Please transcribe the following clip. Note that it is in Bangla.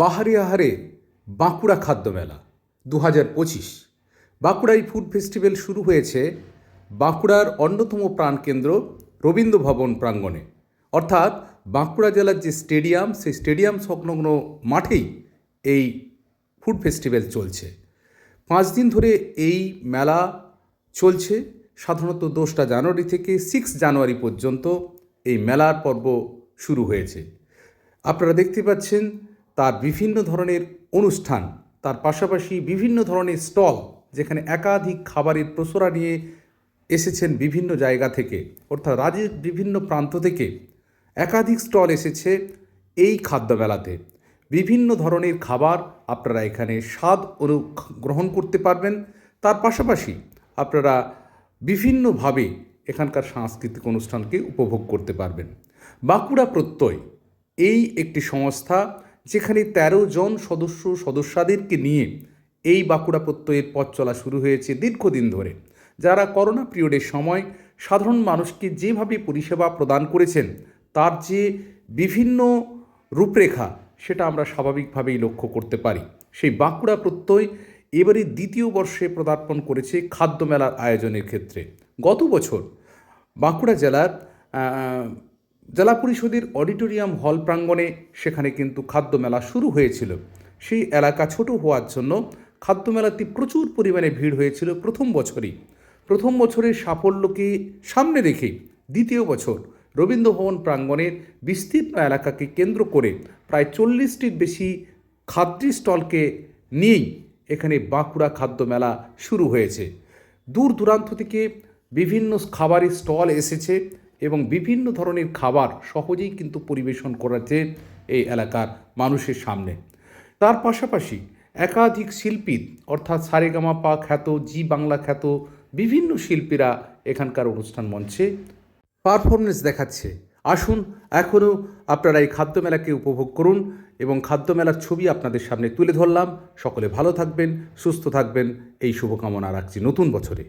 বাহারে আহারে বাঁকুড়া খাদ্য মেলা দু হাজার পঁচিশ। বাঁকুড়ায় ফুড ফেস্টিভ্যাল শুরু হয়েছে বাঁকুড়ার অন্যতম প্রাণকেন্দ্র রবীন্দ্র ভবন প্রাঙ্গণে। অর্থাৎ বাঁকুড়া জেলার যে স্টেডিয়াম, সেই স্টেডিয়াম সংলগ্ন মাঠেই এই ফুড ফেস্টিভ্যাল চলছে। পাঁচ দিন ধরে এই মেলা চলছে। সাধারণত দোসরা জানুয়ারি থেকে সিক্স জানুয়ারি পর্যন্ত এই মেলার পর্ব শুরু হয়েছে। আপনারা দেখতে পাচ্ছেন তার বিভিন্ন ধরনের অনুষ্ঠান, তার পাশাপাশি বিভিন্ন ধরনের স্টল, যেখানে একাধিক খাবারের প্রসরা নিয়ে এসেছেন বিভিন্ন জায়গা থেকে, অর্থাৎ রাজ্যের বিভিন্ন প্রান্ত থেকে একাধিক স্টল এসেছে এই খাদ্য মেলাতে বিভিন্ন ধরনের খাবার আপনারা এখানে স্বাদ অনু গ্রহণ করতে পারবেন। তার পাশাপাশি আপনারা বিভিন্নভাবে এখানকার সাংস্কৃতিক অনুষ্ঠানকে উপভোগ করতে পারবেন। বাঁকুড়া প্রত্যয় এই একটি সংস্থা যেখানে ১৩ জন সদস্য সদস্যাদেরকে নিয়ে এই বাঁকুড়া প্রত্যয়ের পথ চলা শুরু হয়েছে দীর্ঘদিন ধরে। যারা করোনা পিরিয়ডের সময় সাধারণ মানুষকে যেভাবে পরিষেবা প্রদান করেছেন, তার যে বিভিন্ন রূপরেখা, সেটা আমরা স্বাভাবিকভাবেই লক্ষ্য করতে পারি। সেই বাঁকুড়া প্রত্যয় এবারে দ্বিতীয় বর্ষে পদার্পণ করেছে খাদ্য মেলার আয়োজনের ক্ষেত্রে। গত বছর বাঁকুড়া জেলার জেলা পরিষদের অডিটোরিয়াম হল প্রাঙ্গণে সেখানে কিন্তু খাদ্য মেলা শুরু হয়েছিল। সেই এলাকা ছোট হওয়ার জন্য খাদ্য মেলাতে প্রচুর পরিমাণে ভিড় হয়েছিল প্রথম বছরই। প্রথম বছরের সাফল্যকে সামনে রেখে দ্বিতীয় বছর রবীন্দ্রভবন প্রাঙ্গণের বিস্তীর্ণ এলাকাকে কেন্দ্র করে প্রায় চল্লিশটির বেশি খাদ্য স্টলকে নিয়েই এখানে বাঁকুড়া খাদ্য মেলা শুরু হয়েছে। দূর দূরান্ত থেকে বিভিন্ন খাবারের স্টল এসেছে। এবং বিভিন্ন ধরনের খাবার সহজেই কিন্তু পরিবেশন করাচ্ছে এই এলাকার মানুষের সামনে। তার পাশাপাশি একাধিক শিল্পী, অর্থাৎ সারেগামা পা খ্যাত, জি বাংলা খ্যাত বিভিন্ন শিল্পীরা এখানকার অনুষ্ঠান মঞ্চে পারফরমেন্স দেখাচ্ছে। আসুন এখনও আপনারা এই খাদ্য মেলাকে উপভোগ করুন এবং খাদ্য মেলার ছবি আপনাদের সামনে তুলে ধরলাম। সকলে ভালো থাকবেন, সুস্থ থাকবেন। এই শুভকামনা রাখছি নতুন বছরে।